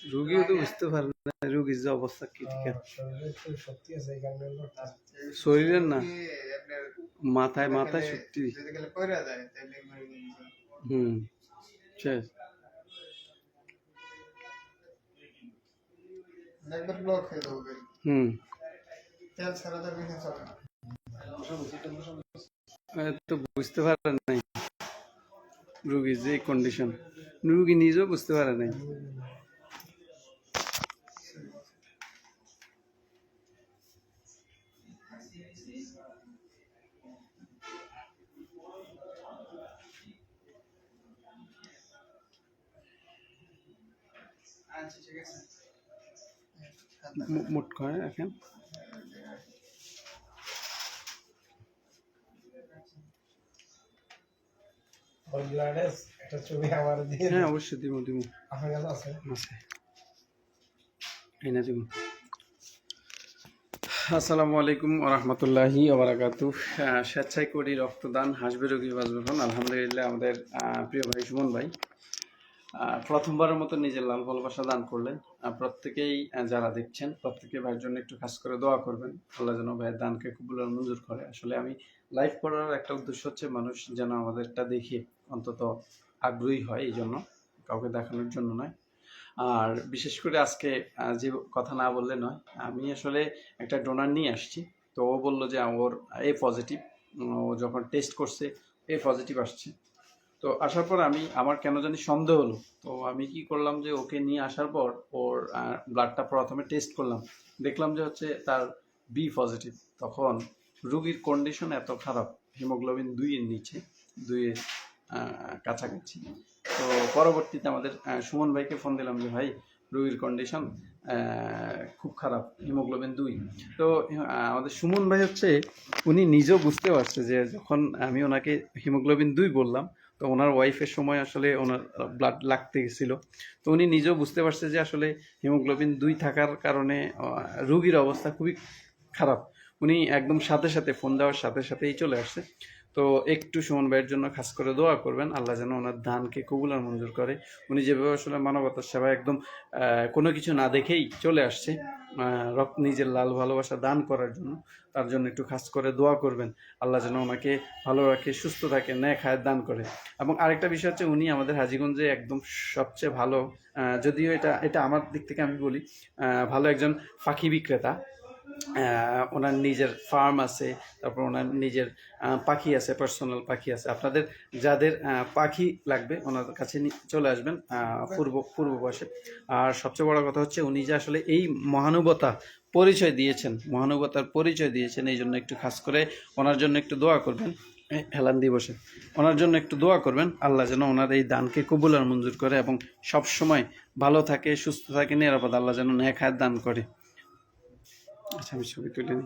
রুগীও তো বুঝতে পারে না রুগীর যে অবস্থা কি ঠিক শরীরের না, মাথায় মাথায় শক্তি হুম, শেষ। হুম। তো বুঝতে পারে নাই রুগীর যে কন্ডিশন রুগী নিজেও বুঝতে পারে নাই। রাখেন। ওই একটা ছবি আমার দিয়ে হ্যাঁ অবশ্যই দিব দিব। আপনার কাছে আছে। আছে। এই না দিব। আসসালামু আলাইকুম রহমতুল্লাহি ওবরাকাতু। স্বেচ্ছায় করি রক্তদান হাসবে রোগী বাঁচবে আলহামদুলিল্লাহ আমাদের প্রিয় ভাই সুমন ভাই। প্রথমবারের মতো নিজের লাল ভালোবাসা দান করলেন। প্রত্যেকেই যারা দেখছেন, প্রত্যেকে ভাইয়ের জন্য একটু খাস করে দোয়া করবেন। আল্লাহ যেন ভাইয়ের দানকে কবুল মঞ্জুর করে। আসলে আমি লাইভ করার একটা উদ্দেশ্য হচ্ছে মানুষ যেন আমাদেরটা দেখে, অন্তত আগ্রহী হয় এই জন্য, কাউকে দেখানোর জন্য নয়। আর বিশেষ করে আজকে যে কথা না বললে নয়, আমি আসলে একটা ডোনার নিয়ে আসছি। তো ও বলল যে, ওর এ পজিটিভ। ও যখন টেস্ট করছে, এ পজিটিভ আসছে। তো আসার পর আমি, আমার কেন জানি সন্দেহ হলো। তো আমি কি করলাম যে, ওকে নিয়ে আসার পর ওর ব্লাডটা প্রথমে টেস্ট করলাম। দেখলাম যে হচ্ছে তার বি পজিটিভ তখন রুগীর কন্ডিশন এত খারাপ। হিমোগ্লোবিন দুইয়ের নিচে, দুইয়ের কাছাকাছি। তো পরবর্তীতে আমাদের সুমন ভাইকে ফোন দিলাম যে, ভাই, রুগীর কন্ডিশন খুব খারাপ, হিমোগ্লোবিন দুই। তো আমাদের সুমন ভাই হচ্ছে, উনি নিজেও বুঝতে পারছে যে যখন আমি ওনাকে হিমোগ্লোবিন দুই বললাম, তো ওনার ওয়াইফের সময় আসলে ওনার ব্লাড লাগতে গেছিল। তো উনি নিজেও বুঝতে পারছে যে আসলে হিমোগ্লোবিন দুই থাকার কারণে রুগীর অবস্থা খুবই খারাপ। উনি একদম সাথে সাথে ফোন দেওয়ার সাথে সাথেই চলে আসছে। তো একটু সুমন ভাইয়ের জন্য খাস করে দোয়া করবেন, আল্লাহ যেন ওনার দানকে কবুল আর মঞ্জুর করে। উনি যেভাবে আসলে মানবতার সেবা একদম কোনো কিছু না দেখেই চলে আসছে রক্ত নিজের লাল ভালোবাসা দান করার জন্য। তার জন্য একটু খাস করে দোয়া করবেন, আল্লাহ যেন ওনাকে ভালো রাখে, সুস্থ থাকে, ন্যায় খায়ের দান করে। এবং আরেকটা বিষয় হচ্ছে, উনি আমাদের হাজিগঞ্জে একদম সবচেয়ে ভালো যদিও এটা এটা আমার দিক থেকে আমি বলি ভালো একজন পাখি বিক্রেতা। ওনার নিজের ফার্ম আছে তারপর ওনার নিজের পাখি আছে পার্সোনাল পাখি আছে। আপনাদের যাদের পাখি লাগবে ওনার কাছে চলে আসবেন পূর্ব পূর্ব বয়সে। আর সবচেয়ে বড় কথা হচ্ছে উনি যে আসলে এই মহানুভতা পরিচয় দিয়েছেন মহানুভতার পরিচয় দিয়েছেন এই জন্য একটু খাস করে ওনার জন্য একটু দোয়া করবেন হেলান দিবসে। ওনার জন্য একটু দোয়া করবেন আল্লাহ যেন ওনার এই দানকে কবুল আর মঞ্জুর করে এবং সব সময় ভালো থাকে সুস্থ থাকে নিরাপদ আল্লাহ যেন খায়ের দান করে। আচ্ছা আমি ছবি তুলে নিই।